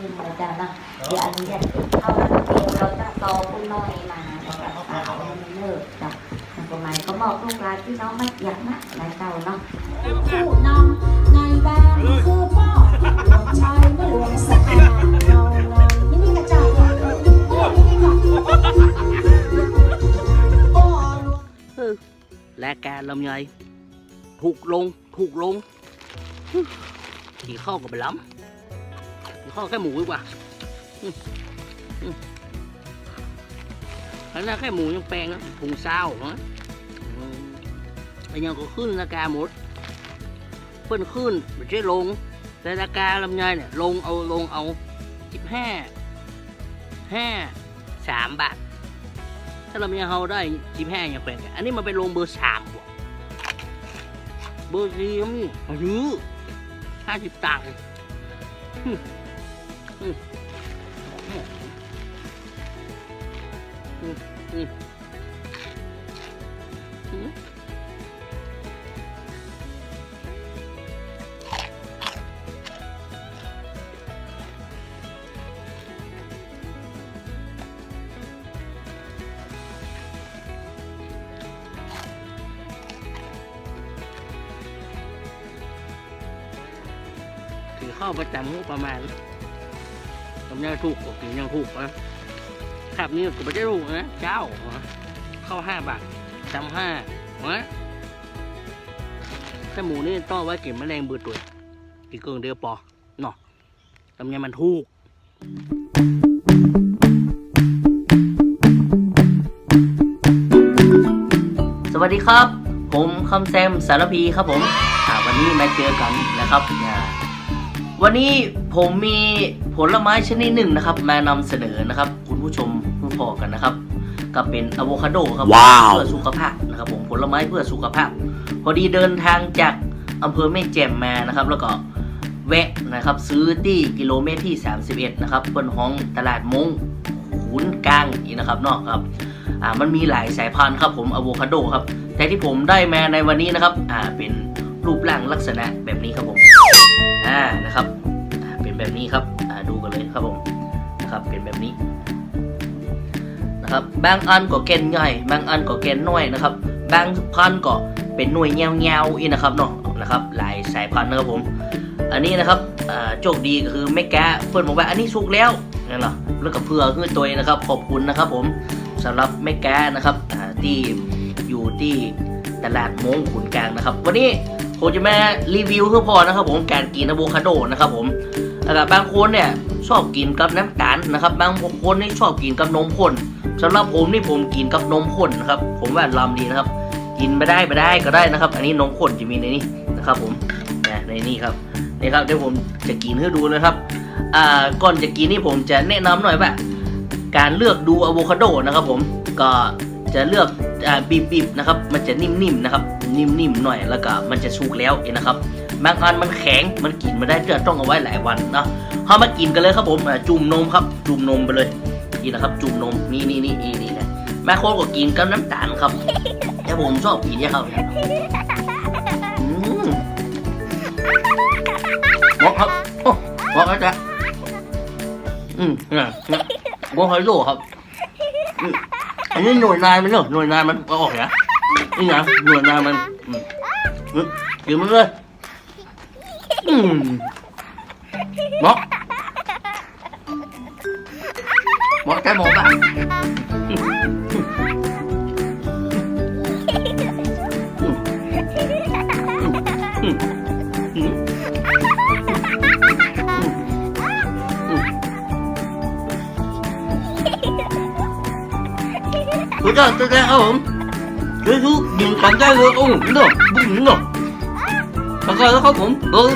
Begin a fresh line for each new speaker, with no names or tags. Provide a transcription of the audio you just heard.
ขึ้นนะจ๊ะนะเดี๋ยวอนุญาตเข้าแล้วเดี๋ยวเราจะต่อคุณน้อยมาแล้วก็สาวมันเลิกจ้ะทางกฎหมายก็บอกลูกหลานพี่น้องไม่อยากนะหลายเจ้าเนาะ
ผู้นำในแบงค์คือพ่อหลวงชายไม่หลวงสะอาดเราเลยนี่นี่กระจายเลยนี่นี่ก่อนโอ้หลวง
เออรายการลำไยถูกลงถูกลงฮึขี่ข้าวกับไปล้ำ ขี่ข้าวแค่หมูดีกว่าอันนั้นแค่หมูยังแปลงนะพุงเศร้าเนาะอันยังก็ขึ้นราคาหมดเพิ่นขึ้นไม่ใช่ลง แต่ราคาลำไยเนี่ยลงเอาลงเอาสิบห้าห้าสามบาท ถ้าเราไม่เอาได้สิบห้าอย่างแปลงอันนี้มันเป็นลงเบอร์สามบวกเบอร์สี่เขามีอายุห้าสิบตังค์ ถือเข้าประจำงบประมาณ ทำยังถูกกว่ากินยังถูกนะขับนี้ก็ไม่ได้ถูกนะเจ้าเข้าห้าบาทจำห้าวะถ้าหมูนี่ต้องไว้เก็บแมลงเบือตัวกี่เกินเดียวปอเนาะทำยังมันถูกสวัสดีครับ ผมคำแซมสารพีครับผมวันนี้มาเจอกันนะครับ วันนี้ผมมีผลไม้ชนิดหนึ่งนะครับ มานำเสนอนะครับ คุณผู้ชมผู้พอกันนะครับก็เป็นอะโวคาโดครับ
ว้าว
เพื่อสุขภาพนะครับ ผมผลไม้เพื่อสุขภาพ พอดีเดินทางจากอำเภอแม่แจ่มมานะครับ แล้วก็แวะนะครับ ซื้อที่กิโลเมตรที่ 31 นะครับบนห้องตลาดมงขุนกลางอีกนะครับเนอกครับอ่ามันมีหลายสายพันธุ์ครับผมอะโวคาโดครับ แต่ที่ผมได้มาในวันนี้นะครับอ่าเป็น รูปร่างลักษณะแบบนี้ครับผมอ่านะครับเป็นแบบนี้ครับอ่าดูกันเลยครับผมนะครับเป็นแบบนี้นะครับบางอันก็แกนใหญ่บางอันก็แกนน้อยนะครับบางพันก็เป็นหน่วยเงาๆอีกนะครับเนาะนะครับหลายสายพันธุ์นะครับผม อันนี้นะครับอ่าโชคดีก็คือไม่แกะเพื่อนบอกว่าอันนี้สุกแล้วนั่นเหรอแล้วก็เพื่อคือตัวเองนะครับขอบคุณนะครับผมสำหรับแม่แกะนะครับอ่าที่อยู่ที่ตลาดมงขุนกลางนะครับ วันนี้ ผมจะมารีวิวเพื่อพอนะครับผมการกินอะโวคาโดนะครับผมแล้วก็บางคนเนี่ยชอบกินกับน้ำตาลนะครับ บางคนนี่ชอบกินกับนมข้นสำหรับผมนี่ผมกินกับนมข้นนะครับ ผมว่าลำดีนะครับ กินไม่ได้ไม่ได้ก็ได้นะครับ อันนี้นมข้นจะมีในนี้นะครับ ผมในนี้ครับนี่ครับเดี๋ยวผมจะกินให้ดูนะครับอ่าก่อนจะกินนี่ผมจะแนะนำหน่อยว่าการเลือกดูอะโวคาโดนะครับ ผมก็จะเลือกอบีบๆนะครับ มันจะนิ่มๆนะครับ นิ่มๆหน่อยแล้วก็มันจะสุกแล้วเองนะครับบางอันมันแข็งมันกินม่ได้เจะต้องเอาไว้หลายวันนะเข้ามากินกันเลยครับผมจุ่มนมครับจุ่มนมไปเลยนี่นะครับ จุ่มนมนี่นี่นี่นี่นี่นะแม่คนก็กินกับน้ำตาลครับแต่ผมชอบกินเนี่ยครับอืมบอกครับโอ้บอกแล้วจ้ะอืมนี่ยเนี่ยบอกให้ดูครับอันนี้หน่วยนายมันเนอะหน่วยนายมันอออกเหรอ đi nào nhuận ra mình ừ, kiếm nó lên ừ. bóp. Bóp cái một đó Tôi ra, tôi ra không? เจ้าชู้มีสามใจเลยโอ้โหเนาะบุ้งเนาะมาเข้าแล้วครับผมเออ